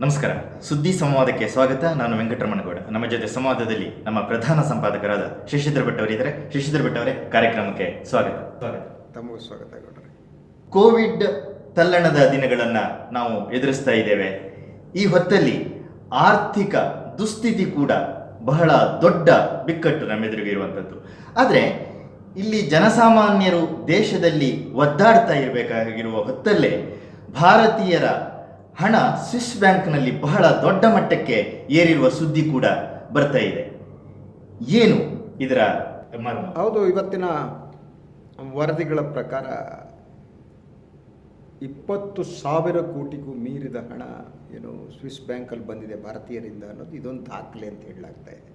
ನಮಸ್ಕಾರ. ಸುದ್ದಿ ಸಂವಾದಕ್ಕೆ ಸ್ವಾಗತ. ನಾನು ವೆಂಕಟರಮಣಗೌಡ. ನಮ್ಮ ಜೊತೆ ಸಂವಾದದಲ್ಲಿ ನಮ್ಮ ಪ್ರಧಾನ ಸಂಪಾದಕರಾದ ಶಶಿಧರ್ ಭಟ್ ಅವರಿದ್ದಾರೆ. ಶಶಿಧರ್ ಭಟ್ ಅವರೇ ಕಾರ್ಯಕ್ರಮಕ್ಕೆ ಸ್ವಾಗತ. ಸ್ವಾಗತ. ತಮಗೂ ಸ್ವಾಗತ ಗೌಡ್ರೆ. ಕೋವಿಡ್ ತಲ್ಲಣದ ದಿನಗಳನ್ನು ನಾವು ಎದುರಿಸ್ತಾ ಇದ್ದೇವೆ. ಈ ಹೊತ್ತಲ್ಲಿ ಆರ್ಥಿಕ ದುಸ್ಥಿತಿ ಕೂಡ ಬಹಳ ದೊಡ್ಡ ಬಿಕ್ಕಟ್ಟು ನಮ್ಮೆದುರಿಗೆ ಇರುವಂಥದ್ದು ಆದರೆ ಇಲ್ಲಿ ಜನಸಾಮಾನ್ಯರು ದೇಶದಲ್ಲಿ ಒದ್ದಾಡ್ತಾ ಇರಬೇಕಾಗಿರುವ ಹೊತ್ತಲ್ಲೇ ಭಾರತೀಯರ ಹಣ ಸ್ವಿಸ್ ಬ್ಯಾಂಕ್ನಲ್ಲಿ ಬಹಳ ದೊಡ್ಡ ಮಟ್ಟಕ್ಕೆ ಏರಿರುವ ಸುದ್ದಿ ಕೂಡ ಬರ್ತಾ ಇದೆ. ಏನು ಇದರ ಹೌದು, ಇವತ್ತಿನ ವರದಿಗಳ ಪ್ರಕಾರ ಇಪ್ಪತ್ತು ಸಾವಿರ ಕೋಟಿಗೂ ಮೀರಿದ ಹಣ ಏನು ಸ್ವಿಸ್ ಬ್ಯಾಂಕಲ್ಲಿ ಬಂದಿದೆ ಭಾರತೀಯರಿಂದ ಅನ್ನೋದು ಇದೊಂದು ದಾಖಲೆ ಅಂತ ಹೇಳಲಾಗ್ತಾ ಇದೆ.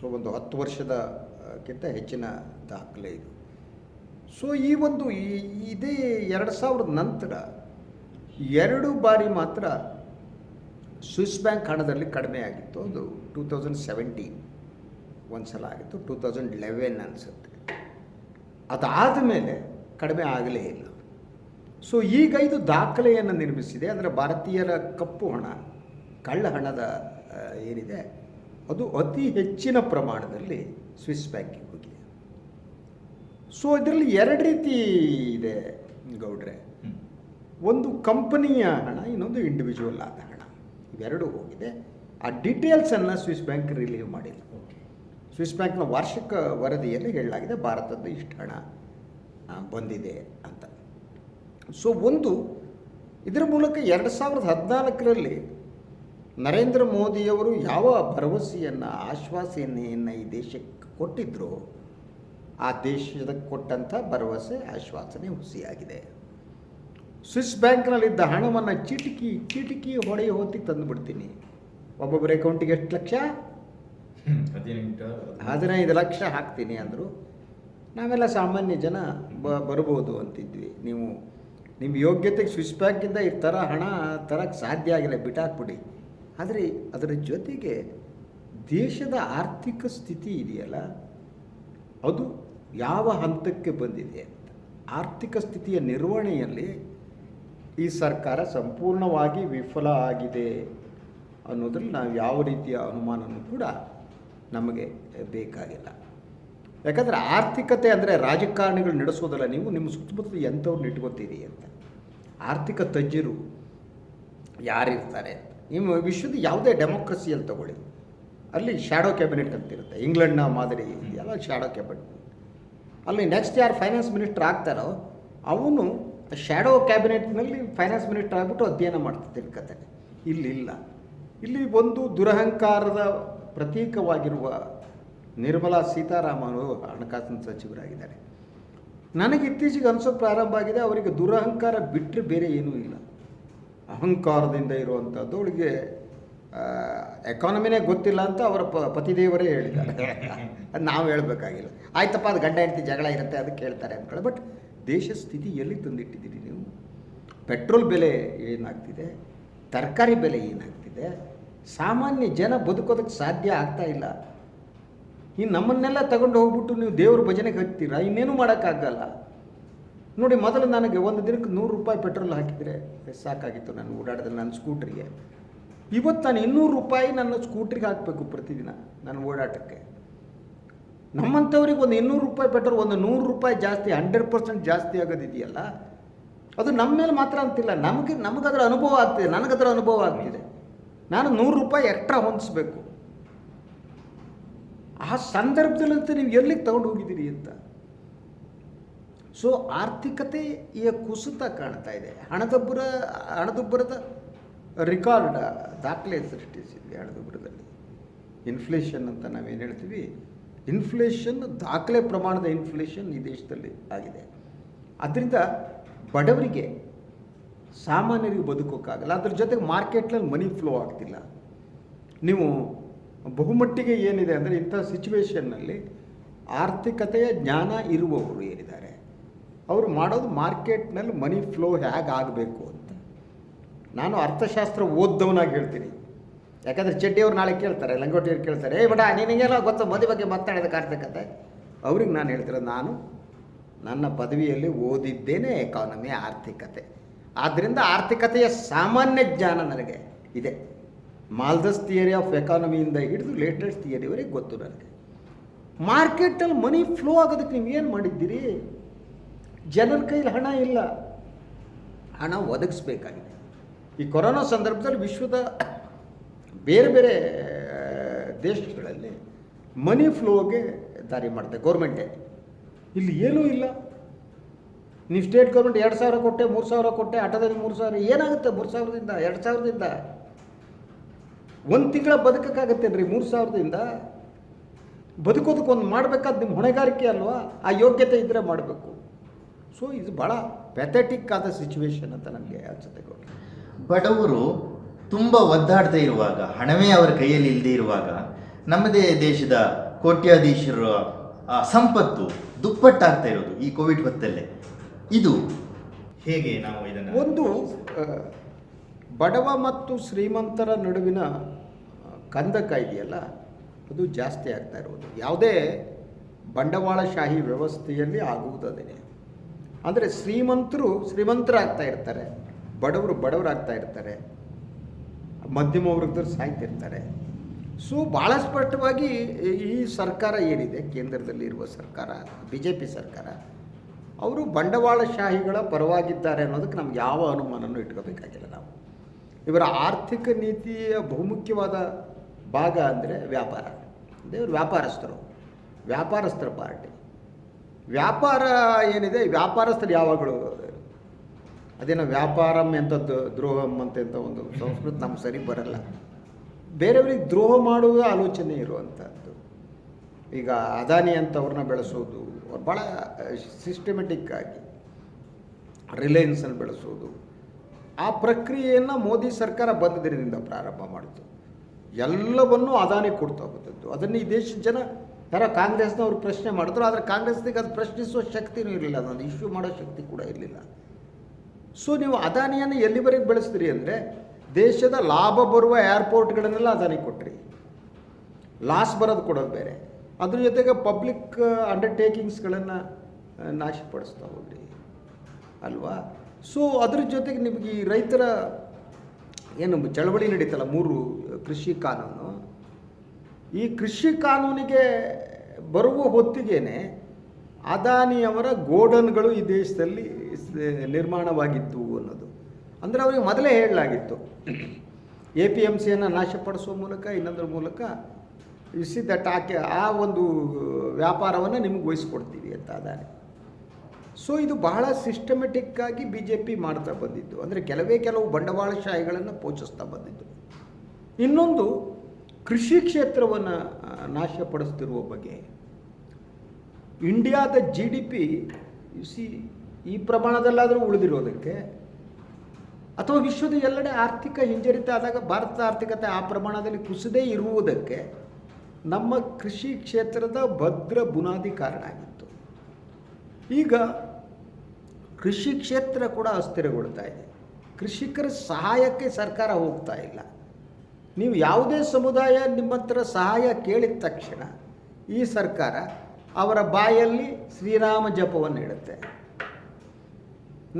ಸೊ, ಒಂದು ಹತ್ತು ವರ್ಷದಕ್ಕಿಂತ ಹೆಚ್ಚಿನ ದಾಖಲೆ ಇದು. ಸೊ, ಈ ಒಂದು ಇದೇ ಎರಡು ಸಾವಿರದ ನಂತರ ಎರಡು ಬಾರಿ ಮಾತ್ರ ಸ್ವಿಸ್ ಬ್ಯಾಂಕ್ ಹಣದಲ್ಲಿ ಕಡಿಮೆ ಆಗಿತ್ತು. ಅದು ಟೂ ತೌಸಂಡ್ ಸೆವೆಂಟೀನ್ ಒಂದು ಸಲ ಆಗಿತ್ತು ಟೂ ತೌಸಂಡ್ ಲೆವೆನ್ ಅನಿಸುತ್ತೆ. ಅದಾದ ಮೇಲೆ ಕಡಿಮೆ ಆಗಲೇ ಇಲ್ಲ. ಸೊ ಈಗ ಇದು ದಾಖಲೆಯನ್ನು ನಿರ್ಮಿಸಿದೆ. ಅಂದರೆ ಭಾರತೀಯರ ಕಪ್ಪು ಹಣ, ಕಳ್ಳ ಹಣದ ಏನಿದೆ, ಅದು ಅತಿ ಹೆಚ್ಚಿನ ಪ್ರಮಾಣದಲ್ಲಿ ಸ್ವಿಸ್ ಬ್ಯಾಂಕಿಗೆ ಹೋಗಿದೆ. ಸೊ ಇದರಲ್ಲಿ ಎರಡು ರೀತಿ ಇದೆ ಗೌಡ್ರೆ. ಒಂದು ಕಂಪನಿಯ ಹಣ, ಇನ್ನೊಂದು ಇಂಡಿವಿಜುವಲ್ ಆದ ಹಣ. ಇವೆರಡೂ ಹೋಗಿದೆ. ಆ ಡೀಟೇಲ್ಸನ್ನು ಸ್ವಿಸ್ ಬ್ಯಾಂಕ್ ರಿಲೀವ್ ಮಾಡಿಲ್ಲ ಸ್ವಿಸ್ ಬ್ಯಾಂಕ್ನ ವಾರ್ಷಿಕ ವರದಿಯಲ್ಲಿ ಹೇಳಲಾಗಿದೆ ಭಾರತದ ಇಷ್ಟು ಹಣ ಬಂದಿದೆ ಅಂತ. ಸೊ ಒಂದು, ಇದರ ಮೂಲಕ ಎರಡು ಸಾವಿರದ ಹದಿನಾಲ್ಕರಲ್ಲಿ ನರೇಂದ್ರ ಮೋದಿಯವರು ಯಾವ ಭರವಸೆಯನ್ನು, ಆಶ್ವಾಸನೆಯನ್ನು ಈ ದೇಶಕ್ಕೆ ಕೊಟ್ಟಿದ್ರೋ, ಆ ದೇಶದ ಕೊಟ್ಟಂಥ ಭರವಸೆ, ಆಶ್ವಾಸನೆ ಹುಸಿಯಾಗಿದೆ. ಸ್ವಿಸ್ ಬ್ಯಾಂಕ್ನಲ್ಲಿದ್ದ ಹಣವನ್ನು ಚಿಟಿಕಿ ಚಿಟಿಕಿ ಹೊಡೆಯ ಹೊತ್ತಿಗೆ ತಂದುಬಿಡ್ತೀನಿ. ಒಬ್ಬೊಬ್ಬರ ಅಕೌಂಟಿಗೆ ಎಷ್ಟು ಲಕ್ಷ? ಹದಿನೈದು ಲಕ್ಷ ಹಾಕ್ತೀನಿ ಅಂದರು. ನಾವೆಲ್ಲ ಸಾಮಾನ್ಯ ಜನ ಬ ಬರ್ಬೋದು ಅಂತಿದ್ವಿ. ನೀವು ನಿಮ್ಮ ಯೋಗ್ಯತೆಗೆ ಸ್ವಿಸ್ ಬ್ಯಾಂಕಿಂದ ಈ ಥರ ಹಣ ತರಕ್ಕೆ ಸಾಧ್ಯ ಆಗಿಲ್ಲ ಬಿಟ್ಟಾಕ್ಬಿಡಿ. ಆದರೆ ಅದರ ಜೊತೆಗೆ ದೇಶದ ಆರ್ಥಿಕ ಸ್ಥಿತಿ ಇದೆಯಲ್ಲ ಅದು ಯಾವ ಹಂತಕ್ಕೆ ಬಂದಿದೆ ಅಂತ. ಆರ್ಥಿಕ ಸ್ಥಿತಿಯ ನಿರ್ವಹಣೆಯಲ್ಲಿ ಈ ಸರ್ಕಾರ ಸಂಪೂರ್ಣವಾಗಿ ವಿಫಲ ಆಗಿದೆ ಅನ್ನೋದ್ರಲ್ಲಿ ನಾವು ಯಾವ ರೀತಿಯ ಅನುಮಾನವೂ ಕೂಡ ನಮಗೆ ಬೇಕಾಗಿಲ್ಲ. ಯಾಕಂದರೆ ಆರ್ಥಿಕತೆ ಅಂದರೆ ರಾಜಕಾರಣಿಗಳು ನಡೆಸೋದಲ್ಲ, ನೀವು ನಿಮ್ಮ ಸುತ್ತಮುತ್ತಲು ಎಂಥವ್ರನ್ನ ಇಟ್ಕೋತೀರಿ ಅಂತ. ಆರ್ಥಿಕ ತಜ್ಞರು ಯಾರಿರ್ತಾರೆ? ನಿಮ್ಮ ವಿಶ್ವದ ಯಾವುದೇ ಡೆಮೋಕ್ರಸಿಯಲ್ಲಿ ತಗೊಳ್ಳಿ. ಅಲ್ಲಿ ಶ್ಯಾಡೋ ಕ್ಯಾಬಿನೆಟ್ ಅಂತಿರುತ್ತೆ ಇಂಗ್ಲೆಂಡ್ನ ಮಾದರಿ ಎಲ್ಲ ಶ್ಯಾಡೋ ಕ್ಯಾಬಿನೆಟ್ ಅಲ್ಲಿ ನೆಕ್ಸ್ಟ್ ಯಾರು ಫೈನಾನ್ಸ್ ಮಿನಿಸ್ಟರ್ ಆಗ್ತಾರೋ, ಅವನು ಶ್ಯಾಡೋ ಕ್ಯಾಬಿನೆಟ್ನಲ್ಲಿ ಫೈನಾನ್ಸ್ ಮಿನಿಸ್ಟರ್ ಆಗಿಬಿಟ್ಟು ಅಧ್ಯಯನ ಮಾಡ್ತಿದ್ದ ಕತೆ. ಇಲ್ಲಿಲ್ಲ. ಇಲ್ಲಿ ಒಂದು ದುರಹಂಕಾರದ ಪ್ರತೀಕವಾಗಿರುವ ನಿರ್ಮಲಾ ಸೀತಾರಾಮನ್ ಅವರು ಹಣಕಾಸಿನ ಸಚಿವರಾಗಿದ್ದಾರೆ. ನನಗೆ ಇತ್ತೀಚೆಗೆ ಅನಿಸೋ ಪ್ರಾರಂಭ ಆಗಿದೆ ಅವರಿಗೆ ದುರಹಂಕಾರ ಬಿಟ್ಟರೆ ಬೇರೆ ಏನೂ ಇಲ್ಲ. ಅಹಂಕಾರದಿಂದ ಇರುವಂಥದ್ದು ಅವಳಿಗೆ ಎಕಾನಮಿನೇ ಗೊತ್ತಿಲ್ಲ ಅಂತ ಅವರ ಪ ಪತಿದೇವರೇ ಹೇಳಿದ್ದಾರೆ. ಅದು ನಾವು ಹೇಳಬೇಕಾಗಿಲ್ಲ. ಆಯ್ತಪ್ಪ ಅದು ಗಂಡ ಹೆಂಡತಿ ಜಗಳ ಇರುತ್ತೆ ಅದಕ್ಕೆ ಹೇಳ್ತಾರೆ ಅಂದ್ಕೊಳ್ಳಿ. ಬಟ್ ದೇಶ ಸ್ಥಿತಿ ಎಲ್ಲಿ ತಂದಿಟ್ಟಿದ್ದೀರಿ ನೀವು? ಪೆಟ್ರೋಲ್ ಬೆಲೆ ಏನಾಗ್ತಿದೆ? ತರಕಾರಿ ಬೆಲೆ ಏನಾಗ್ತಿದೆ? ಸಾಮಾನ್ಯ ಜನ ಬದುಕೋದಕ್ಕೆ ಸಾಧ್ಯ ಆಗ್ತಾ ಇಲ್ಲ. ಇನ್ನು ನಮ್ಮನ್ನೆಲ್ಲ ತಗೊಂಡು ಹೋಗ್ಬಿಟ್ಟು ನೀವು ದೇವ್ರ ಭಜನೆಗೆ ಹತ್ತೀರಾ ಇನ್ನೇನು ಮಾಡೋಕ್ಕಾಗಲ್ಲ. ನೋಡಿ, ಮೊದಲು ನನಗೆ ಒಂದು ದಿನಕ್ಕೆ ನೂರು ರೂಪಾಯಿ ಪೆಟ್ರೋಲ್ ಹಾಕಿದರೆ ಸಾಕಾಗಿತ್ತು ನಾನು ಓಡಾಡಿದ್ರೆ ನನ್ನ ಸ್ಕೂಟ್ರಿಗೆ. ಇವತ್ತು ನಾನು ಇನ್ನೂರು ರೂಪಾಯಿ ನನ್ನ ಸ್ಕೂಟ್ರಿಗೆ ಹಾಕಬೇಕು ಪ್ರತಿದಿನ ನನ್ನ ಓಡಾಟಕ್ಕೆ. ನಮ್ಮಂಥವ್ರಿಗೆ ಒಂದು ಇನ್ನೂರು ರೂಪಾಯಿ ಪೆಟ್ರೋಲ್ ಒಂದು ನೂರು ರೂಪಾಯಿ ಜಾಸ್ತಿ ಹಂಡ್ರೆಡ್ ಪರ್ಸೆಂಟ್ ಜಾಸ್ತಿ ಆಗೋದಿದೆಯಲ್ಲ? ಅದು ನಮ್ಮ ಮೇಲೆ ಮಾತ್ರ ಅಂತಿಲ್ಲ. ನಮಗೆ, ನಮಗದರ ಅನುಭವ ಆಗ್ತಿದೆ. ಅದರ ಅನುಭವ ಆಗ್ತಿದೆ. ನಾನು ನೂರು ರೂಪಾಯಿ ಎಕ್ಸ್ಟ್ರಾ ಹೊಂದಿಸ್ಬೇಕು. ಆ ಸಂದರ್ಭದಲ್ಲಂತೂ ನೀವು ಎಲ್ಲಿಗೆ ತಗೊಂಡು ಹೋಗಿದ್ದೀರಿ ಅಂತ? ಸೊ ಆರ್ಥಿಕತೆಯ ಕುಸಿತ ಕಾಣ್ತಾ ಇದೆ. ಹಣದುಬ್ಬರ, ಹಣದುಬ್ಬರದ ರೆಕಾರ್ಡ್ ದಾಖಲೆ ಸೃಷ್ಟಿಸಿದ್ವಿ ಹಣದುಬ್ಬರದಲ್ಲಿ. ಇನ್ಫ್ಲೇಷನ್ ಅಂತ ನಾವೇನು ಹೇಳ್ತೀವಿ? ಇನ್ಫ್ಲೇಷನ್ ದಾಖಲೆ ಪ್ರಮಾಣದ ಇನ್ಫ್ಲೇಷನ್ ಈ ದೇಶದಲ್ಲಿ ಆಗಿದೆ. ಅದರಿಂದ ಬಡವರಿಗೆ ಸಾಮಾನ್ಯರಿಗೆ ಬದುಕೋಕ್ಕಾಗಲ್ಲ. ಅದ್ರ ಜೊತೆಗೆ ಮಾರ್ಕೆಟ್ನಲ್ಲಿ ಮನಿ ಫ್ಲೋ ಆಗ್ತಿಲ್ಲ. ನೀವು ಬಹುಮಟ್ಟಿಗೆ ಏನಿದೆ ಅಂದರೆ ಇಂಥ ಸಿಚುವೇಷನ್ನಲ್ಲಿ ಆರ್ಥಿಕತೆಯ ಜ್ಞಾನ ಇರುವವರು ಏನಿದ್ದಾರೆ? ಅವರು ಮಾಡೋದು ಮಾರ್ಕೆಟ್ನಲ್ಲಿ ಮನಿ ಫ್ಲೋ ಹೇಗಾಗಬೇಕು ಅಂತ. ನಾನು ಅರ್ಥಶಾಸ್ತ್ರ ಓದ್ದವನಾಗಿ ಹೇಳ್ತೀನಿ. ಯಾಕಂದರೆ ಚೆಡ್ಡಿಯವ್ರು ನಾಳೆ ಕೇಳ್ತಾರೆ, ಲಂಗೋಟಿಯವ್ರು ಕೇಳ್ತಾರೆ, ಏ ಬಡ ನಿನಗೆಲ್ಲ ಗೊತ್ತು ಮದುವೆ ಬಗ್ಗೆ ಮಾತಾಡಿದ ಆರ್ಥಿಕತೆ ಅವ್ರಿಗೆ ನಾನು ಹೇಳ್ತಿರೋದು, ನಾನು ನನ್ನ ಪದವಿಯಲ್ಲಿ ಓದಿದ್ದೇನೆ ಎಕಾನಮಿ ಆರ್ಥಿಕತೆ. ಆದ್ದರಿಂದ ಆರ್ಥಿಕತೆಯ ಸಾಮಾನ್ಯ ಜ್ಞಾನ ನನಗೆ ಇದೆ. ಮಾಲ್ದಸ್ ಥಿಯರಿ ಆಫ್ ಎಕಾನಮಿಯಿಂದ ಹಿಡಿದು ಲೇಟೆಸ್ಟ್ ಥಿಯರಿವರೆಗೆ ಗೊತ್ತು ನನಗೆ. ಮಾರ್ಕೆಟಲ್ಲಿ ಮನಿ ಫ್ಲೋ ಆಗೋದಕ್ಕೆ ನೀವು ಏನು ಮಾಡಿದ್ದೀರಿ? ಜನರ ಕೈಲಿ ಹಣ ಇಲ್ಲ. ಹಣ ಒದಗಿಸ್ಬೇಕಾಗಿದೆ. ಈ ಕೊರೋನಾ ಸಂದರ್ಭದಲ್ಲಿ ವಿಶ್ವದ ಬೇರೆ ಬೇರೆ ದೇಶಗಳಲ್ಲಿ ಮನಿ ಫ್ಲೋಗೆ ದಾರಿ ಮಾಡುತ್ತೆ ಗೌರ್ಮೆಂಟೇ ಇಲ್ಲಿ ಏನೂ ಇಲ್ಲ. ನೀವು ಸ್ಟೇಟ್ ಗೌರ್ಮೆಂಟ್ ಎರಡು ಸಾವಿರ ಕೊಟ್ಟೆ, ಮೂರು ಸಾವಿರ ಕೊಟ್ಟೆ ಆಟೋದಲ್ಲಿ ಮೂರು ಸಾವಿರ, ಏನಾಗುತ್ತೆ ಮೂರು ಸಾವಿರದಿಂದ, ಎರಡು ಸಾವಿರದಿಂದ? ಒಂದು ತಿಂಗಳ ಬದುಕಕ್ಕಾಗತ್ತೇನ್ರಿ ಮೂರು ಸಾವಿರದಿಂದ? ಬದುಕೋದಕ್ಕೆ ಒಂದು ಮಾಡಬೇಕಾದ ನಿಮ್ಮ ಹೊಣೆಗಾರಿಕೆ ಅಲ್ವಾ? ಆ ಯೋಗ್ಯತೆ ಇದ್ದರೆ ಮಾಡಬೇಕು. ಸೊ ಇದು ಭಾಳ ಪೆಥೆಟಿಕ್ ಆದ ಸಿಚುವೇಶನ್ ಅಂತ ನನಗೆ ಅನ್ಸುತ್ತೆ ಬಡವರು ತುಂಬ ಒದ್ದಾಡ್ತಾ ಇರುವಾಗ, ಹಣವೇ ಅವರ ಕೈಯಲ್ಲಿ ಇಲ್ಲದೆ ಇರುವಾಗ, ನಮ್ಮದೇ ದೇಶದ ಕೋಟ್ಯಾಧೀಶರ ಸಂಪತ್ತು ದುಪ್ಪಟ್ಟಾಗ್ತಾ ಇರೋದು ಈ ಕೋವಿಡ್ ಹೊತ್ತಲ್ಲೇ. ಇದು ಹೇಗೆ ನಾವು ಇದನ್ನು ಒಂದು ಬಡವ ಮತ್ತು ಶ್ರೀಮಂತರ ನಡುವಿನ ಕಂದಕ ಇದೆಯಲ್ಲ ಅದು ಜಾಸ್ತಿ ಆಗ್ತಾ ಇರೋದು ಯಾವುದೇ ಬಂಡವಾಳಶಾಹಿ ವ್ಯವಸ್ಥೆಯಲ್ಲಿ ಆಗುವುದದೇ ಅಂದರೆ ಶ್ರೀಮಂತರು ಶ್ರೀಮಂತರಾಗ್ತಾ ಇರ್ತಾರೆ, ಬಡವರು ಬಡವರಾಗ್ತಾ ಇರ್ತಾರೆ ಮಧ್ಯಮ ವರ್ಗದವ್ರು ಸಾಯ್ತಿರ್ತಾರೆ. ಸೊ ಭಾಳ ಸ್ಪಷ್ಟವಾಗಿ ಈ ಸರ್ಕಾರ ಏನಿದೆ ಕೇಂದ್ರದಲ್ಲಿ ಇರುವ ಸರ್ಕಾರ ಬಿ ಜೆ ಪಿ ಸರ್ಕಾರ, ಅವರು ಬಂಡವಾಳಶಾಹಿಗಳ ಪರವಾಗಿದ್ದಾರೆ ಅನ್ನೋದಕ್ಕೆ ನಮ್ಗೆ ಯಾವ ಅನುಮಾನನೂ ಇಟ್ಕೋಬೇಕಾಗಿಲ್ಲ ನಾವು. ಇವರ ಆರ್ಥಿಕ ನೀತಿಯ ಬಹುಮುಖ್ಯವಾದ ಭಾಗ ಅಂದರೆ ವ್ಯಾಪಾರ. ಅಂದರೆ ವ್ಯಾಪಾರಸ್ಥರು. ವ್ಯಾಪಾರಸ್ಥರ ಪಾರ್ಟಿ. ವ್ಯಾಪಾರ ಏನಿದೆ, ವ್ಯಾಪಾರಸ್ಥರು ಯಾವಾಗಲೂ ಅದೇನೋ ವ್ಯಾಪಾರಂ ಎಂಥ ದ್ರೋಹಂ ಅಂತ ಎಂಥ ಒಂದು ಸಂಸ್ಕೃತ ನಮ್ಗೆ ಸರಿ ಬರಲ್ಲ. ಬೇರೆಯವ್ರಿಗೆ ದ್ರೋಹ ಮಾಡುವ ಆಲೋಚನೆ ಇರುವಂಥದ್ದು ಈಗ ಅದಾನಿ ಅಂತವ್ರನ್ನ ಬೆಳೆಸೋದು, ಅವ್ರು ಭಾಳ ಸಿಸ್ಟಮೆಟಿಕ್ ಆಗಿ ರಿಲಯನ್ಸನ್ನು ಬೆಳೆಸೋದು. ಆ ಪ್ರಕ್ರಿಯೆಯನ್ನು ಮೋದಿ ಸರ್ಕಾರ ಬಂದದಿನಿಂದ ಪ್ರಾರಂಭ ಮಾಡಿತು. ಎಲ್ಲವನ್ನೂ ಅದಾನಿ ಕೊಡ್ತಾ ಬಂದದ್ದು ಅದನ್ನು ಈ ದೇಶದ ಜನ, ಯಾರ ಕಾಂಗ್ರೆಸ್ನವ್ರು ಪ್ರಶ್ನೆ ಮಾಡಿದ್ರು, ಆದರೆ ಕಾಂಗ್ರೆಸ್ನಿಗೆ ಅದು ಪ್ರಶ್ನಿಸುವ ಶಕ್ತಿನೂ ಇರಲಿಲ್ಲ. ಅದೊಂದು ಇಶ್ಯೂ ಮಾಡೋ ಶಕ್ತಿ ಕೂಡ ಇರಲಿಲ್ಲ. ಸೊ ನೀವು ಅದಾನಿಯನ್ನು ಎಲ್ಲಿವರೆಗೆ ಬೆಳೆಸ್ತೀರಿ ಅಂದರೆ ದೇಶದ ಲಾಭ ಬರುವ ಏರ್ಪೋರ್ಟ್ಗಳನ್ನೆಲ್ಲ ಅದಾನಿ ಕೊಟ್ರಿ. ಲಾಸ್ ಬರೋದು ಕೊಡೋದು ಬೇರೆ. ಅದ್ರ ಜೊತೆಗೆ ಪಬ್ಲಿಕ್ ಅಂಡರ್ಟೇಕಿಂಗ್ಸ್ಗಳನ್ನು ನಾಶಪಡಿಸ್ತಾ ಹೋಗ್ರಿ. ಅಲ್ವಾ? ಸೊ ಅದ್ರ ಜೊತೆಗೆ ನಿಮಗೆ ಈ ರೈತರ ಏನು ಚಳವಳಿ ನಡೀತಲ್ಲ, ಮೂರು ಕೃಷಿ ಕಾನೂನು. ಈ ಕೃಷಿ ಕಾನೂನಿಗೆ ಬರುವ ಹೊತ್ತಿಗೆನೆ ಅದಾನಿಯವರ ಗೋಡನ್ಗಳು ಈ ದೇಶದಲ್ಲಿ ನಿರ್ಮಾಣವಾಗಿತ್ತು ಅನ್ನೋದು. ಅಂದರೆ ಅವರಿಗೆ ಮೊದಲೇ ಹೇಳಲಾಗಿತ್ತು. ಎ ಪಿ ಎಂ ಸಿಯನ್ನು ನಾಶಪಡಿಸುವ ಮೂಲಕ, ಇನ್ನೊಂದರ ಮೂಲಕ ದಟ್ ಆಕೆ ಆ ಒಂದು ವ್ಯಾಪಾರವನ್ನು ನಿಮಗೆ ವಹಿಸ್ಕೊಡ್ತೀವಿ ಅಂತ ಅದಾನಿ. ಸೊ ಇದು ಬಹಳ ಸಿಸ್ಟಮೆಟಿಕ್ಕಾಗಿ ಬಿ ಜೆ ಪಿ ಮಾಡ್ತಾ ಬಂದಿದ್ದು. ಅಂದರೆ ಕೆಲವೇ ಕೆಲವು ಬಂಡವಾಳಶಾಹಿಗಳನ್ನು ಪೋಷಿಸ್ತಾ ಬಂದಿದ್ದು. ಇನ್ನೊಂದು ಕೃಷಿ ಕ್ಷೇತ್ರವನ್ನು ನಾಶಪಡಿಸ್ತಿರುವ ಬಗ್ಗೆ. ಇಂಡಿಯಾದ ಜಿ ಡಿ ಪಿ ಸಿ ಈ ಪ್ರಮಾಣದಲ್ಲಾದರೂ ಉಳಿದಿರೋದಕ್ಕೆ, ಅಥವಾ ವಿಶ್ವದ ಎಲ್ಲೆಡೆ ಆರ್ಥಿಕ ಹಿಂಜರಿತ ಆದಾಗ ಭಾರತದ ಆರ್ಥಿಕತೆ ಆ ಪ್ರಮಾಣದಲ್ಲಿ ಕುಸಿದೇ ಇರುವುದಕ್ಕೆ ನಮ್ಮ ಕೃಷಿ ಕ್ಷೇತ್ರದ ಭದ್ರ ಬುನಾದಿ ಕಾರಣ ಆಗಿತ್ತು. ಈಗ ಕೃಷಿ ಕ್ಷೇತ್ರ ಕೂಡ ಅಸ್ಥಿರಗೊಳ್ತಾ ಇದೆ. ಕೃಷಿಕರ ಸಹಾಯಕ್ಕೆ ಸರ್ಕಾರ ಹೋಗ್ತಾ ಇಲ್ಲ. ನೀವು ಯಾವುದೇ ಸಮುದಾಯ ನಿಮ್ಮ ಸಹಾಯ ಕೇಳಿದ ತಕ್ಷಣ ಈ ಸರ್ಕಾರ ಅವರ ಬಾಯಲ್ಲಿ ಶ್ರೀರಾಮ ಜಪವನ್ನು ಇಡುತ್ತೆ.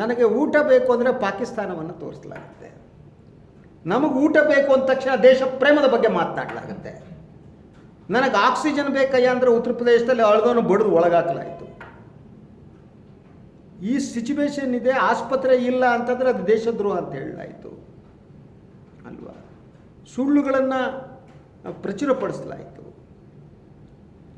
ನನಗೆ ಊಟ ಬೇಕು ಅಂದರೆ ಪಾಕಿಸ್ತಾನವನ್ನು ತೋರಿಸಲಾಗುತ್ತೆ. ನಮಗೆ ಊಟ ಬೇಕು ಅಂದ ತಕ್ಷಣ ದೇಶ ಪ್ರೇಮದ ಬಗ್ಗೆ ಮಾತನಾಡಲಾಗುತ್ತೆ. ನನಗೆ ಆಕ್ಸಿಜನ್ ಬೇಕಯ್ಯ ಅಂದರೆ ಉತ್ತರ ಪ್ರದೇಶದಲ್ಲಿ ಅಳಗೋನು ಬಡಿದು ಒಳಗಾಕಲಾಯಿತು. ಈ ಸಿಚುವೇಶನ್ ಇದೆ, ಆಸ್ಪತ್ರೆ ಇಲ್ಲ ಅಂತಂದರೆ ಅದು ದೇಶದ್ರೋಹ ಅಂತ ಹೇಳಲಾಯಿತು. ಅಲ್ವಾ? ಸುಳ್ಳುಗಳನ್ನು ಪ್ರಚುರಪಡಿಸಲಾಯಿತು.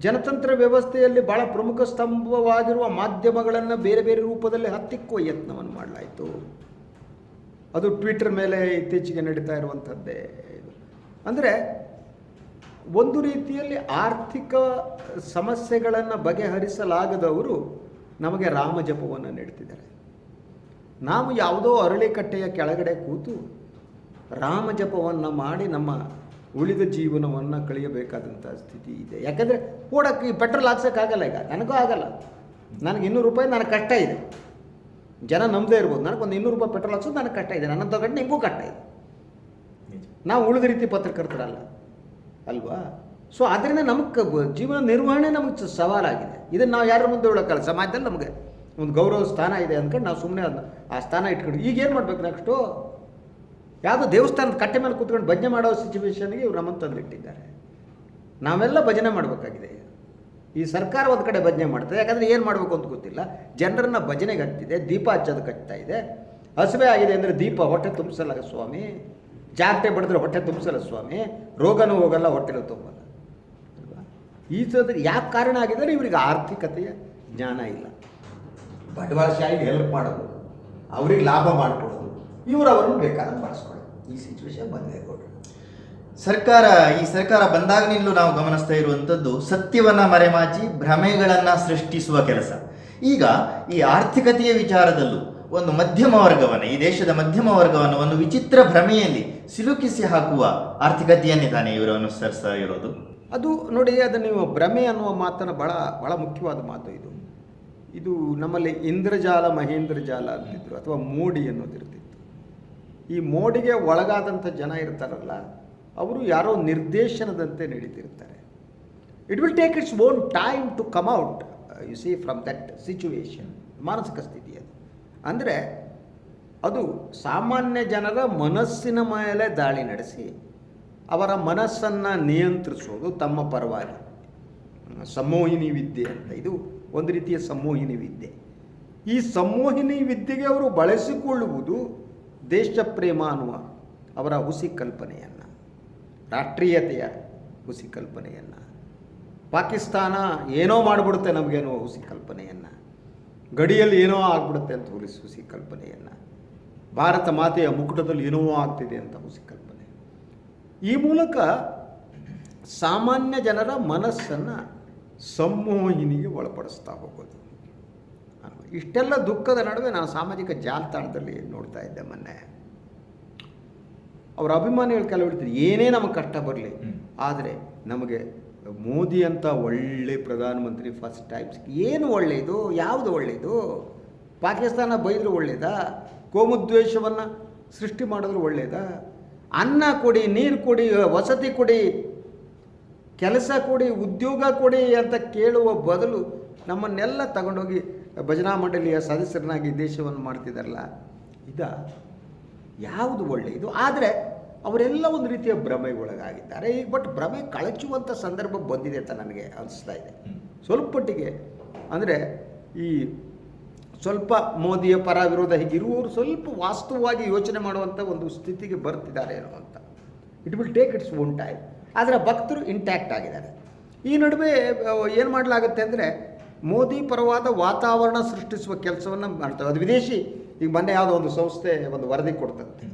ಜನತಂತ್ರ ವ್ಯವಸ್ಥೆಯಲ್ಲಿ ಬಹಳ ಪ್ರಮುಖ ಸ್ತಂಭವಾಗಿರುವ ಮಾಧ್ಯಮಗಳನ್ನು ಬೇರೆ ಬೇರೆ ರೂಪದಲ್ಲಿ ಹತ್ತಿಕ್ಕುವ ಯತ್ನವನ್ನು ಮಾಡಲಾಯಿತು. ಅದು ಟ್ವಿಟರ್ ಮೇಲೆ ಇತ್ತೀಚೆಗೆ ನಡೀತಾ ಇರುವಂಥದ್ದೇ ಅಂದರೆ ಒಂದು ರೀತಿಯಲ್ಲಿ ಆರ್ಥಿಕ ಸಮಸ್ಯೆಗಳನ್ನು ಬಗೆಹರಿಸಲಾಗದವರು ನಮಗೆ ರಾಮಜಪವನ್ನು ನೀಡ್ತಿದ್ದಾರೆ. ನಾವು ಯಾವುದೋ ಅರಳಿಕಟ್ಟೆಯ ಕೆಳಗಡೆ ಕೂತು ರಾಮಜಪವನ್ನು ಮಾಡಿ ನಮ್ಮ ಉಳಿದ ಜೀವನವನ್ನು ಕಳೆಯಬೇಕಾದಂಥ ಸ್ಥಿತಿ ಇದೆ. ಯಾಕಂದರೆ ಓಡಕ್ಕೆ ಈ ಪೆಟ್ರೋಲ್ ಹಾಕ್ಸೋಕ್ಕಾಗಲ್ಲ ಈಗ. ನನಗೂ ಆಗಲ್ಲ. ನನಗೆ ಇನ್ನೂರು ರೂಪಾಯಿ ನನಗೆ ಕಷ್ಟ ಇದೆ. ಜನ ನಂಬದೇ ಇರ್ಬೋದು. ನನಗೊಂದು ಇನ್ನೂರು ರೂಪಾಯಿ ಪೆಟ್ರೋಲ್ ಹಾಕ್ಸೋದು ನನಗೆ ಕಷ್ಟ ಇದೆ. ನನ್ನ ತಗೊಂಡು ನಿಮಗೂ ಕಷ್ಟ ಇದೆ. ನಾವು ಉಳಿದ ರೀತಿ ಪತ್ರಕರ್ತರಲ್ಲ. ಅಲ್ವಾ? ಸೊ ಆದ್ದರಿಂದ ನಮಗೆ ಜೀವನ ನಿರ್ವಹಣೆ ನಮಗೆ ಸವಾಲಾಗಿದೆ. ಇದನ್ನು ನಾವು ಯಾರ ಮುಂದೆ ಹೇಳೋಕ್ಕಲ್ಲ ಸಮಾಜದಲ್ಲಿ ನಮಗೆ ಒಂದು ಗೌರವ ಸ್ಥಾನ ಇದೆ ಅಂದ್ಕೊಂಡು ನಾವು ಸುಮ್ಮನೆ ಅದನ್ನ ಆ ಸ್ಥಾನ ಇಟ್ಕೊಂಡು ಈಗ ಏನು ಮಾಡ್ಬೇಕು ನೆಕ್ಸ್ಟು ಯಾವುದೋ ದೇವಸ್ಥಾನದ ಕಟ್ಟೆ ಮೇಲೆ ಕೂತ್ಕೊಂಡು ಭಜನೆ ಮಾಡೋ ಸಿಚುವೇಶನ್ಗೆ ಇವ್ರು ನಮ್ಮನ್ನು ತಂದಿಟ್ಟಿದ್ದಾರೆ. ನಾವೆಲ್ಲ ಭಜನೆ ಮಾಡಬೇಕಾಗಿದೆ. ಈ ಸರ್ಕಾರ ಒಂದು ಕಡೆ ಭಜನೆ ಮಾಡ್ತದೆ, ಯಾಕಂದರೆ ಏನು ಮಾಡಬೇಕು ಅಂತ ಗೊತ್ತಿಲ್ಲ. ಜನರನ್ನ ಭಜನೆಗೆ ಹತ್ತಿದೆ ದೀಪ ಹಚ್ಚೋದು ಹಚ್ತಾ ಇದೆ. ಹಸುವೆ ಆಗಿದೆ ಅಂದರೆ ದೀಪ ಹೊಟ್ಟೆ ತುಂಬಿಸಲ್ಲ ಸ್ವಾಮಿ. ಜಾತ್ರೆ ಬಡಿದ್ರೆ ಹೊಟ್ಟೆ ತುಂಬಿಸಲ್ಲ ಸ್ವಾಮಿ. ರೋಗನೂ ಹೋಗಲ್ಲ, ಹೊಟ್ಟೆನೂ ತುಂಬಲ್ಲ. ಅಲ್ವಾ? ಈ ಥರದ ಯಾಕೆ ಕಾರಣ ಆಗಿದ್ದಾರೆ ಇವರಿಗೆ ಆರ್ಥಿಕತೆಯ ಜ್ಞಾನ ಇಲ್ಲ. ಬಂಡವಾಳಶಾಹಿಗೆ ಹೆಲ್ಪ್ ಮಾಡೋದು. ಅವ್ರಿಗೆ ಲಾಭ ಮಾಡಿಕೊಡೋದು ಇವರು ಅವರನ್ನು ಬೇಕಾದ್ರೆ ಬಳಸ್ಕೊಳ್ಳಿ ಈ ಸಿಚುವೇಶನ್ ಬಂದಿದೆ ಗೌಡ್ರು ಸರ್ಕಾರ ಈ ಸರ್ಕಾರ ಬಂದಾಗಿನಿಂದಲೂ ನಾವು ಗಮನಿಸ್ತಾ ಇರುವಂಥದ್ದು ಸತ್ಯವನ್ನ ಮರೆಮಾಚಿ ಭ್ರಮೆಗಳನ್ನು ಸೃಷ್ಟಿಸುವ ಕೆಲಸ. ಈಗ ಈ ಆರ್ಥಿಕತೆಯ ವಿಚಾರದಲ್ಲೂ ಒಂದು ಮಧ್ಯಮ ವರ್ಗವನ್ನು ಈ ದೇಶದ ಮಧ್ಯಮ ವರ್ಗವನ್ನು ಒಂದು ವಿಚಿತ್ರ ಭ್ರಮೆಯಲ್ಲಿ ಸಿಲುಕಿಸಿ ಹಾಕುವ ಆರ್ಥಿಕತೆಯನ್ನೇ ತಾನೇ ಇವರು ಅನುಸರಿಸ್ತಾ ಇರೋದು? ಅದು ನೋಡಿ ಅದು ನೀವು ಭ್ರಮೆ ಅನ್ನುವ ಮಾತನ್ನು ಭಾಳ ಭಾಳ ಮುಖ್ಯವಾದ ಮಾತು ಇದು. ಇದು ನಮ್ಮಲ್ಲಿ ಇಂದ್ರಜಾಲ ಮಹೇಂದ್ರಜಾಲ ಅಂತಿದ್ರು ಅಥವಾ ಮೋಡಿ ಅನ್ನೋದಿರ್ತಿತ್ತು ಈ ಮೋಡಿಗೆ ಒಳಗಾದಂಥ ಜನ ಇರ್ತಾರಲ್ಲ, ಅವರು ಯಾರೋ ನಿರ್ದೇಶನದಂತೆ ನಡೀತಿರ್ತಾರೆ. It will take its own time to come out you see from that situation ಮಾನಸಿಕ ಸ್ಥಿತಿ ಅದು. ಅಂದರೆ, ಅದು ಸಾಮಾನ್ಯ ಜನರ ಮನಸ್ಸಿನ ಮೇಲೆ ದಾಳಿ ನಡೆಸಿ, ಅವರ ಮನಸ್ಸನ್ನು ನಿಯಂತ್ರಿಸೋದು ತಮ್ಮ ಪರವಾಗಿ. ಸಂಮೋಹಿನಿ ವಿದ್ಯೆ ಅಂತ, ಇದು ಒಂದು ರೀತಿಯ ಸಂಮೋಹಿನಿ ವಿದ್ಯೆ. ಈ ಸಂಮೋಹಿನಿ ವಿದ್ಯೆಗೆ ಅವರು ಬಳಸಿಕೊಳ್ಳುವುದು ದೇಶ ಪ್ರೇಮ ಅನ್ನುವ ಅವರ ಹುಸಿ ಕಲ್ಪನೆಯನ್ನು, ರಾಷ್ಟ್ರೀಯತೆಯ ಹುಸಿ ಕಲ್ಪನೆಯನ್ನು, ಪಾಕಿಸ್ತಾನ ಏನೋ ಮಾಡಿಬಿಡುತ್ತೆ ನಮಗೇನೋ ಹುಸಿ ಕಲ್ಪನೆಯನ್ನು, ಗಡಿಯಲ್ಲಿ ಏನೋ ಆಗ್ಬಿಡುತ್ತೆ ಅಂತ ಹುಲಿಸಿ ಹುಸಿ ಕಲ್ಪನೆಯನ್ನು, ಭಾರತ ಮಾತೆಯ ಮುಕುಟದಲ್ಲಿ ಏನೋ ಆಗ್ತಿದೆ ಅಂತ ಹುಸಿ ಕಲ್ಪನೆ ಈ ಮೂಲಕ ಸಾಮಾನ್ಯ ಜನರ ಮನಸ್ಸನ್ನು ಸಂಮೋಹಿನಿಗೆ ಒಳಪಡಿಸ್ತಾ ಹೋಗೋದು? ಇಷ್ಟೆಲ್ಲ ದುಃಖದ ನಡುವೆ ನಾನು ಸಾಮಾಜಿಕ ಜಾಲತಾಣದಲ್ಲಿ ನೋಡ್ತಾ ಇದ್ದೆ ಮೊನ್ನೆ. ಅವರ ಅಭಿಮಾನಿಗಳು ಕೆಲವು ಹೇಳ್ತಾರೆ ಏನೇ ನಮಗೆ ಕಷ್ಟ ಬರಲಿ ಆದರೆ ನಮಗೆ ಮೋದಿ ಅಂತ ಒಳ್ಳೆ ಪ್ರಧಾನಮಂತ್ರಿ ಫಸ್ಟ್ ಟೈಮ್ಸ್ ಏನು ಒಳ್ಳೆಯದು ಯಾವುದು ಒಳ್ಳೆಯದು? ಪಾಕಿಸ್ತಾನ ಬೈದರೂ ಒಳ್ಳೆಯದಾ? ಕೋಮುದ್ವೇಷವನ್ನು ಸೃಷ್ಟಿ ಮಾಡಿದ್ರು ಒಳ್ಳೆಯದಾ? ಅನ್ನ ಕೊಡಿ ನೀರು ಕೊಡಿ ವಸತಿ ಕೊಡಿ ಕೆಲಸ ಕೊಡಿ ಉದ್ಯೋಗ ಕೊಡಿ ಅಂತ ಕೇಳುವ ಬದಲು ನಮ್ಮನ್ನೆಲ್ಲ ತಗೊಂಡೋಗಿ ಭಜನಾ ಮಂಡಳಿಯ ಸದಸ್ಯರನ್ನಾಗಿ ದೇಶವನ್ನು ಮಾಡ್ತಿದ್ದಾರಲ್ಲ ಇದ ಯಾವುದು ಒಳ್ಳೆಯದು ಆದರೆ ಅವರೆಲ್ಲ ಒಂದು ರೀತಿಯ ಭ್ರಮೆಗೊಳಗಾಗಿದ್ದಾರೆ. ಈಗ ಬಟ್ ಭ್ರಮೆ ಕಳಚುವಂಥ ಸಂದರ್ಭ ಬಂದಿದೆ ಅಂತ ನನಗೆ ಅನಿಸ್ತಾ ಇದೆ. ಸ್ವಲ್ಪ ಮಟ್ಟಿಗೆ ಅಂದರೆ ಈ ಸ್ವಲ್ಪ ಮೋದಿಯ ಪರ ವಿರೋಧ ಹೀಗಿರುವವರು ಸ್ವಲ್ಪ ವಾಸ್ತವವಾಗಿ ಯೋಚನೆ ಮಾಡುವಂಥ ಒಂದು ಸ್ಥಿತಿಗೆ ಬರ್ತಿದ್ದಾರೆ ಅನ್ನುವಂಥ ಅಂತ it will take its own time ಆದರೆ ಭಕ್ತರು ಇಂಟ್ಯಾಕ್ಟ್ ಆಗಿದ್ದಾರೆ. ಈ ನಡುವೆ ಏನು ಮಾಡಲಾಗುತ್ತೆ ಅಂದರೆ ಮೋದಿ ಪರವಾದ ವಾತಾವರಣ ಸೃಷ್ಟಿಸುವ ಕೆಲಸವನ್ನು ಮಾಡ್ತವೆ ಅದು ವಿದೇಶಿ ಈಗ ಮೊನ್ನೆ ಯಾವುದೋ ಒಂದು ಸಂಸ್ಥೆ ಒಂದು ವರದಿ ಕೊಡ್ತಂತೆ.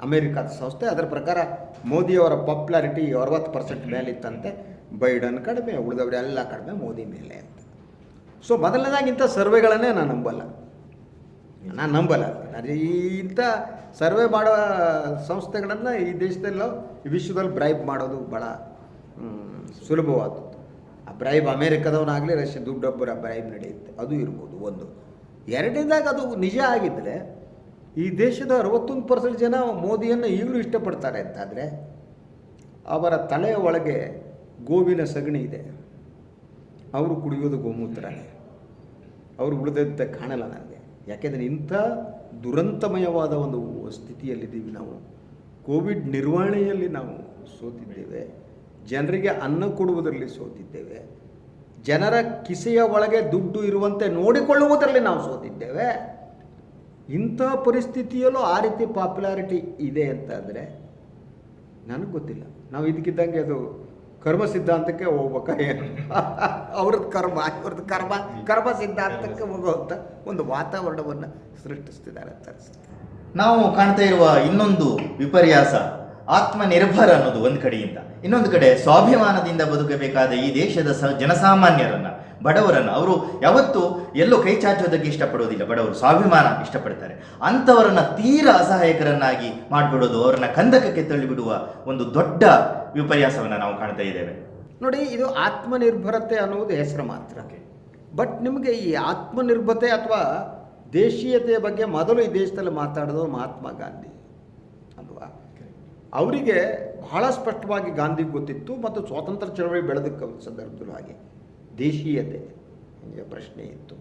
ಅಮೇರಿಕಾದ ಸಂಸ್ಥೆ ಅದರ ಪ್ರಕಾರ ಮೋದಿಯವರ ಪಾಪ್ಯುಲಾರಿಟಿ ಅರವತ್ತು ಪರ್ಸೆಂಟ್ ಮೇಲಿತ್ತಂತೆ. ಬೈಡನ್ ಕಡಿಮೆ ಉಳಿದವರೆಲ್ಲ ಕಡಿಮೆ ಮೋದಿ ಮೇಲೆ ಅಂತ. ಸೊ ಮೊದಲನೇದಾಗಿ ಇಂಥ ಸರ್ವೆಗಳನ್ನೇ ನಾನು ನಂಬಲ್ಲ. ನಾನು ನಂಬಲ್ಲ. ಅದು ಈ ಇಂಥ ಸರ್ವೆ ಮಾಡೋ ಸಂಸ್ಥೆಗಳನ್ನು ಈ ದೇಶದಲ್ಲೂ ಈ ವಿಶ್ವದಲ್ಲಿ ಬ್ರೈಬ್ ಮಾಡೋದು ಭಾಳ ಆ ಬ್ರೈಬ್ ಅಮೇರಿಕದವನಾಗಲಿ ರಷ್ಯಾ ದುಡ್ಡೊಬ್ಬರ ಬ್ರೈಬ್ ನಡೆಯುತ್ತೆ. ಅದು ಇರ್ಬೋದು, ಒಂದು. ಎರಡನೇದಾಗ ಅದು ನಿಜ ಆಗಿದ್ದರೆ, ಈ ದೇಶದ ಅರವತ್ತೊಂದು ಪರ್ಸೆಂಟ್ ಜನ ಮೋದಿಯನ್ನು ಈಗಲೂ ಇಷ್ಟಪಡ್ತಾರೆ ಅಂತಾದರೆ, ಅವರ ತಲೆಯ ಒಳಗೆ ಗೋವಿನ ಸಗಣಿ ಇದೆ. ಅವರು ಕುಡಿಯೋದು ಗೋಮೂತ್ರನೇ ಅವರು ಉಳಿದಂತೆ ಕಾಣಲ್ಲ ನನಗೆ. ಯಾಕೆಂದರೆ ಇಂಥ ದುರಂತಮಯವಾದ ಒಂದು ಸ್ಥಿತಿಯಲ್ಲಿದ್ದೀವಿ ನಾವು. ಕೋವಿಡ್ ನಿರ್ವಹಣೆಯಲ್ಲಿ ನಾವು ಸೋತಿದ್ದೇವೆ. ಜನರಿಗೆ ಅನ್ನ ಕೊಡುವುದರಲ್ಲಿ ಸೋತಿದ್ದೇವೆ. ಜನರ ಕಿಸೆಯ ಒಳಗೆ ದುಡ್ಡು ಇರುವಂತೆ ನೋಡಿಕೊಳ್ಳುವುದರಲ್ಲಿ ನಾವು ಸೋತಿದ್ದೇವೆ. ಇಂಥ ಪರಿಸ್ಥಿತಿಯಲ್ಲೂ ಆ ರೀತಿ ಪಾಪ್ಯುಲಾರಿಟಿ ಇದೆ ಅಂತಂದರೆ ನನಗೆ ಗೊತ್ತಿಲ್ಲ. ನಾವು ಇದಕ್ಕಿದ್ದಂಗೆ ಅದು ಕರ್ಮ ಸಿದ್ಧಾಂತಕ್ಕೆ ಹೋಗ್ಬೇಕ ಏನು? ಅವ್ರದ್ದು ಕರ್ಮ ಇವ್ರದ್ದು ಕರ್ಮ ಕರ್ಮ ಸಿದ್ಧಾಂತಕ್ಕೆ ಹೋಗುವಂಥ ಒಂದು ವಾತಾವರಣವನ್ನು ಸೃಷ್ಟಿಸ್ತಿದ್ದಾರೆ ಅಂತ ನಾವು ಕಾಣ್ತಾ ಇರುವ ಇನ್ನೊಂದು ವಿಪರ್ಯಾಸ. ಆತ್ಮನಿರ್ಭರ ಅನ್ನೋದು ಒಂದು ಕಡೆಯಿಂದ. ಇನ್ನೊಂದು ಕಡೆ ಸ್ವಾಭಿಮಾನದಿಂದ ಬದುಕಬೇಕಾದ ಈ ದೇಶದ ಸ ಜನಸಾಮಾನ್ಯರನ್ನ, ಬಡವರನ್ನ, ಅವರು ಯಾವತ್ತೂ ಎಲ್ಲೋ ಕೈ ಚಾಚೋದಕ್ಕೆ ಇಷ್ಟಪಡೋದಿಲ್ಲ. ಬಡವರು ಸ್ವಾಭಿಮಾನ ಇಷ್ಟಪಡ್ತಾರೆ. ಅಂಥವರನ್ನ ತೀರ ಅಸಹಾಯಕರನ್ನಾಗಿ ಮಾಡಿಬಿಡೋದು ಅವರನ್ನ ಕಂದಕಕ್ಕೆ ತಳ್ಳಿಬಿಡುವ ಒಂದು ದೊಡ್ಡ ವಿಪರ್ಯಾಸವನ್ನು ನಾವು ಕಾಣ್ತಾ ಇದ್ದೇವೆ. ನೋಡಿ, ಇದು ಆತ್ಮನಿರ್ಭರತೆ ಅನ್ನುವುದು ಹೆಸರು ಮಾತ್ರ. ಬಟ್ ನಿಮಗೆ ಈ ಆತ್ಮನಿರ್ಭರತೆ ಅಥವಾ ದೇಶೀಯತೆಯ ಬಗ್ಗೆ ಮೊದಲು ಈ ದೇಶದಲ್ಲಿ ಮಾತಾಡೋದು ಮಹಾತ್ಮ ಗಾಂಧಿ. ಅವರಿಗೆ ಬಹಳ ಸ್ಪಷ್ಟವಾಗಿ ಗಾಂಧಿ ಗೊತ್ತಿತ್ತು ಮತ್ತು ಸ್ವಾತಂತ್ರ್ಯ ಚಳವಳಿ ಬೆಳೆದಕ್ಕೆ ಸಂದರ್ಭದಲ್ಲೂ ಹಾಗೆ. ದೇಶೀಯತೆ ಪ್ರಶ್ನೆ ಇತ್ತು.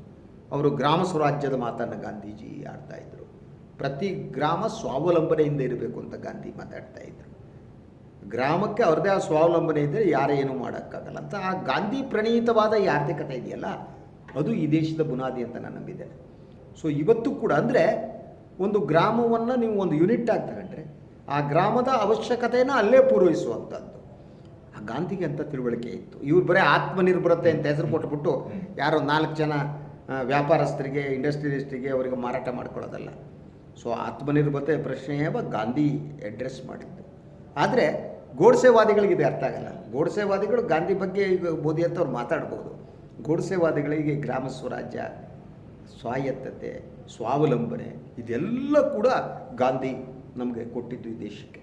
ಅವರು ಗ್ರಾಮ ಸ್ವರಾಜ್ಯದ ಮಾತನ್ನು ಗಾಂಧೀಜಿ ಆಡ್ತಾ ಇದ್ದರು ಪ್ರತಿ ಗ್ರಾಮ ಸ್ವಾವಲಂಬನೆಯಿಂದ ಇರಬೇಕು ಅಂತ ಗಾಂಧಿ ಮಾತಾಡ್ತಾ ಇದ್ದರು ಗ್ರಾಮಕ್ಕೆ ಅವ್ರದ್ದೇ ಆ ಸ್ವಾವಲಂಬನೆ ಇದ್ದರೆ ಯಾರೇನು ಮಾಡೋಕ್ಕಾಗಲ್ಲ ಅಂತ. ಆ ಗಾಂಧಿ ಪ್ರಣೀತವಾದ ಆರ್ಥಿಕತೆ ಇದೆಯಲ್ಲ, ಅದು ಈ ದೇಶದ ಬುನಾದಿ ಅಂತ ನಾನು ನಂಬಿದ್ದೇನೆ. ಸೊ ಇವತ್ತು ಕೂಡ ಅಂದರೆ ಒಂದು ಗ್ರಾಮವನ್ನು ನೀವು ಒಂದು ಯೂನಿಟ್ ಆಗಿ ತಗೊಂಡ್ರೆ ಆ ಗ್ರಾಮದ ಅವಶ್ಯಕತೆಯನ್ನು ಅಲ್ಲೇ ಪೂರೈಸುವಂಥದ್ದು ಆ ಗಾಂಧಿಗೆ ಅಂತ ತಿಳುವಳಿಕೆ ಇತ್ತು? ಇವ್ರು ಬರೀ ಆತ್ಮನಿರ್ಭರತೆ ಅಂತ ಹೆಸರು ಕೊಟ್ಬಿಟ್ಟು ಯಾರೋ ನಾಲ್ಕು ಜನ ವ್ಯಾಪಾರಸ್ಥರಿಗೆ ಇಂಡಸ್ಟ್ರಿಯಲಿಸ್ಟಿಗೆ ಅವರಿಗೆ ಮಾರಾಟ ಮಾಡ್ಕೊಳ್ಳೋದಲ್ಲ. ಸೊ ಆತ್ಮನಿರ್ಭರತೆ ಪ್ರಶ್ನೆಯೇ ಗಾಂಧಿ ಅಡ್ರೆಸ್ ಮಾಡಿದ್ದು. ಆದರೆ ಗೋಡ್ಸೆವಾದಿಗಳಿಗೆ ಇದು ಅರ್ಥ ಆಗಲ್ಲ. ಗೋಡ್ಸೆವಾದಿಗಳು ಗಾಂಧಿ ಬಗ್ಗೆ ಈಗ ಮೋದಿ ಅಂತ ಅವ್ರು ಮಾತಾಡ್ಬೋದು. ಗೋಡ್ಸೆವಾದಿಗಳಿಗೆ ಗ್ರಾಮ ಸ್ವರಾಜ್ಯ, ಸ್ವಾಯತ್ತತೆ, ಸ್ವಾವಲಂಬನೆ ಇದೆಲ್ಲ ಕೂಡ ಗಾಂಧಿ ನಮಗೆ ಕೊಟ್ಟಿದ್ದು ಈ ದೇಶಕ್ಕೆ.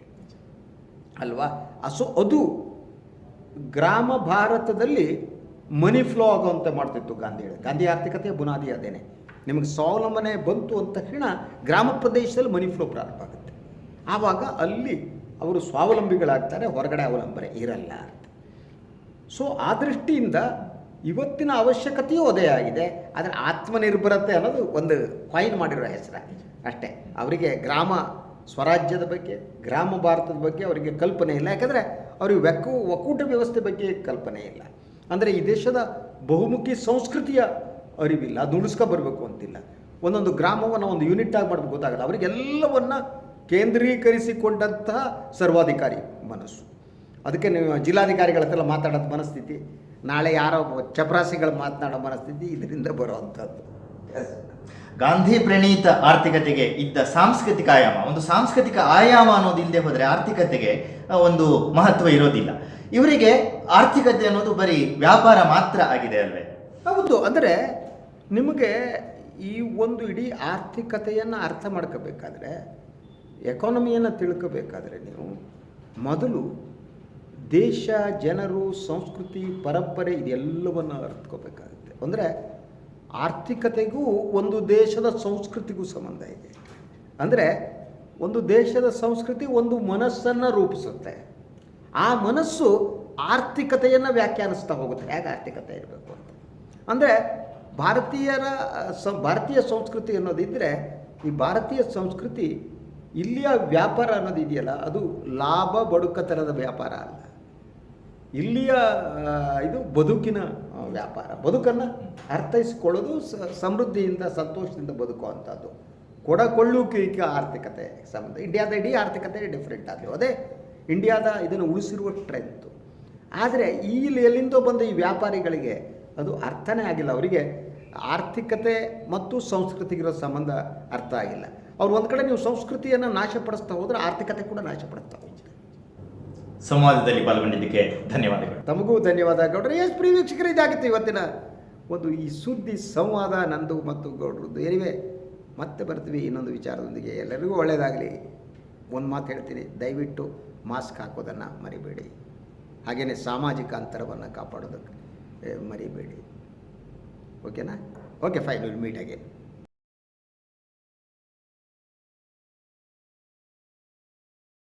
ಅಲ್ವಾ? ಸೊ ಅದು ಗ್ರಾಮ ಭಾರತದಲ್ಲಿ ಮನಿ ಫ್ಲೋ ಆಗುವಂತೆ ಮಾಡ್ತಿತ್ತು ಗಾಂಧಿ ಹೇಳಿ. ಗಾಂಧಿ ಆರ್ಥಿಕತೆಯ ಬುನಾದಿ ಅದೇನೆ. ನಿಮಗೆ ಸ್ವಾವಲಂಬನೆ ಬಂತು ಅಂತ ತಕ್ಷಣ ಗ್ರಾಮ ಪ್ರದೇಶದಲ್ಲಿ ಮನಿ ಫ್ಲೋ ಪ್ರಾರಂಭ ಆಗುತ್ತೆ. ಆವಾಗ ಅಲ್ಲಿ ಅವರು ಸ್ವಾವಲಂಬಿಗಳಾಗ್ತಾರೆ, ಹೊರಗಡೆ ಅವಲಂಬನೆ ಇರಲ್ಲ ಅಂತ. ಸೊ ಆ ದೃಷ್ಟಿಯಿಂದ ಇವತ್ತಿನ ಅವಶ್ಯಕತೆಯೂ ಅದೇ ಆಗಿದೆ. ಆದರೆ ಆತ್ಮನಿರ್ಭರತೆ ಅನ್ನೋದು ಒಂದು ಕಾಯಿನ್ ಮಾಡಿರೋ ಹೆಸರ. ಅಷ್ಟೇ. ಅವರಿಗೆ ಗ್ರಾಮ ಸ್ವರಾಜ್ಯದ ಬಗ್ಗೆ, ಗ್ರಾಮ ಭಾರತದ ಬಗ್ಗೆ ಅವರಿಗೆ ಕಲ್ಪನೆ ಇಲ್ಲ. ಯಾಕಂದರೆ ಅವರಿಗೆ ವ್ಯಕ್, ಒಕ್ಕೂಟ ವ್ಯವಸ್ಥೆ ಬಗ್ಗೆ ಕಲ್ಪನೆ ಇಲ್ಲ. ಅಂದರೆ ಈ ದೇಶದ ಬಹುಮುಖಿ ಸಂಸ್ಕೃತಿಯ ಅರಿವಿಲ್ಲ, ಅದು ಉಳಿಸ್ಕೊ ಬರಬೇಕು ಅಂತಿಲ್ಲ. ಒಂದೊಂದು ಗ್ರಾಮವನ್ನು ಒಂದು ಯೂನಿಟ್ ಆಗಿ ಮಾಡಬೇಕು ಗೊತ್ತಾಗಲ್ಲ. ಅವರಿಗೆಲ್ಲವನ್ನು ಕೇಂದ್ರೀಕರಿಸಿಕೊಂಡಂತಹ ಸರ್ವಾಧಿಕಾರಿ ಮನಸ್ಸು. ಅದಕ್ಕೆ ನೀವು ಜಿಲ್ಲಾಧಿಕಾರಿಗಳ ಹತ್ರ ಮಾತಾಡೋದು ಮನಸ್ಥಿತಿ. ನಾಳೆ ಯಾರೋ ಚಪರಾಸಿಗಳು ಮಾತನಾಡೋ ಮನಸ್ಥಿತಿ ಇದರಿಂದ ಬರುವಂಥದ್ದು. ಗಾಂಧಿ ಪ್ರಣೀತ ಆರ್ಥಿಕತೆಗೆ ಇದ್ದ ಸಾಂಸ್ಕೃತಿಕ ಆಯಾಮ. ಒಂದು ಸಾಂಸ್ಕೃತಿಕ ಆಯಾಮ ಅನ್ನೋದು ಇಲ್ಲದೆ ಹೋದರೆ ಆರ್ಥಿಕತೆಗೆ ಒಂದು ಮಹತ್ವ ಇರೋದಿಲ್ಲ. ಇವರಿಗೆ ಆರ್ಥಿಕತೆ ಅನ್ನೋದು ಬರೀ ವ್ಯಾಪಾರ ಮಾತ್ರ ಆಗಿದೆ ಅಲ್ವೇ? ಹೌದು, ಅಂದರೆ ನಿಮಗೆ ಈ ಒಂದು ಇಡೀ ಆರ್ಥಿಕತೆಯನ್ನು ಅರ್ಥ ಮಾಡ್ಕೋಬೇಕಾದ್ರೆ ಎಕಾನಮಿಯನ್ನು ತಿಳ್ಕೋಬೇಕಾದ್ರೆ ನೀವು ಮೊದಲು ದೇಶ, ಜನರು, ಸಂಸ್ಕೃತಿ, ಪರಂಪರೆ ಇದೆಲ್ಲವನ್ನು ಅರ್ಥಕೋಬೇಕಾಗುತ್ತೆ ಅಂದರೆ ಆರ್ಥಿಕತೆಗೂ ಒಂದು ದೇಶದ ಸಂಸ್ಕೃತಿಗೂ ಸಂಬಂಧ ಇದೆ. ಅಂದರೆ ಒಂದು ದೇಶದ ಸಂಸ್ಕೃತಿ ಒಂದು ಮನಸ್ಸನ್ನು ರೂಪಿಸುತ್ತೆ. ಆ ಮನಸ್ಸು ಆರ್ಥಿಕತೆಯನ್ನು ವ್ಯಾಖ್ಯಾನಿಸ್ತಾ ಹೋಗುತ್ತೆ. ಹೇಗೆ ಆರ್ಥಿಕತೆ ಇರಬೇಕು ಅಂತ? ಅಂದರೆ ಭಾರತೀಯರ, ಸ, ಭಾರತೀಯ ಸಂಸ್ಕೃತಿ ಅನ್ನೋದಿದ್ದರೆ ಈ ಭಾರತೀಯ ಸಂಸ್ಕೃತಿ ಇಲ್ಲಿಯ ವ್ಯಾಪಾರ ಅನ್ನೋದಿದೆಯಲ್ಲ, ಅದು ಲಾಭ ಬಡುಕತನದ ವ್ಯಾಪಾರ ಅಲ್ಲ. ಇಲ್ಲಿಯ ಇದು ಬದುಕಿನ ವ್ಯಾಪಾರ. ಬದುಕನ್ನು ಅರ್ಥೈಸಿಕೊಳ್ಳೋದು ಸಮೃದ್ಧಿಯಿಂದ, ಸಂತೋಷದಿಂದ ಬದುಕುವಂಥದ್ದು ಕೊಡಕೊಳ್ಳುವಿಕೆ ಆರ್ಥಿಕತೆ ಸಂಬಂಧ. ಇಂಡಿಯಾದ ಇಡೀ ಆರ್ಥಿಕತೆ ಡಿಫ್ರೆಂಟ್ ಆಗಲಿ ಅದೇ ಇಂಡಿಯಾದ ಇದನ್ನು ಉಳಿಸಿರುವ ಟ್ರೆಂತು ಆದರೆ ಈ ಎಲ್ಲಿಂದೋ ಬಂದ ಈ ವ್ಯಾಪಾರಿಗಳಿಗೆ ಅದು ಅರ್ಥನೇ ಆಗಿಲ್ಲ. ಅವರಿಗೆ ಆರ್ಥಿಕತೆ ಮತ್ತು ಸಂಸ್ಕೃತಿಗಿರೋ ಸಂಬಂಧ ಅರ್ಥ ಆಗಿಲ್ಲ. ಅವ್ರು ಒಂದು ಕಡೆ ನೀವು ಸಂಸ್ಕೃತಿಯನ್ನು ನಾಶಪಡಿಸ್ತಾ ಹೋದರೆ ಆರ್ಥಿಕತೆ ಕೂಡ ನಾಶಪಡಿಸ್ತಾ ಹೋಗುತ್ತೆ. ಸಂವಾದದಲ್ಲಿ ಪಾಲ್ಗೊಂಡಿದ್ದಕ್ಕೆ ಧನ್ಯವಾದಗಳು. ತಮಗೂ ಧನ್ಯವಾದ ಗೌಡ್ರೆ. ಎಸ್ ಪ್ರೀ ವೀಕ್ಷಕರು, ಇದಾಗಿತ್ತು ಇವತ್ತಿನ ಒಂದು ಈ ಸುದ್ದಿ ಸಂವಾದ ನಂದು ಮತ್ತು ಗೌಡ್ರದ್ದು. ಏನಿವೆ? ಮತ್ತೆ ಬರ್ತೀವಿ ಇನ್ನೊಂದು ವಿಚಾರದೊಂದಿಗೆ. ಎಲ್ಲರಿಗೂ ಒಳ್ಳೆಯದಾಗಲಿ ಒಂದು ಮಾತು ಹೇಳ್ತೀನಿ. ದಯವಿಟ್ಟು ಮಾಸ್ಕ್ ಹಾಕೋದನ್ನು ಮರಿಬೇಡಿ. ಹಾಗೆಯೇ ಸಾಮಾಜಿಕ ಅಂತರವನ್ನು ಕಾಪಾಡೋದಕ್ಕೆ ಮರಿಬೇಡಿ. ಓಕೆನಾ? Okay, fine, will meet again.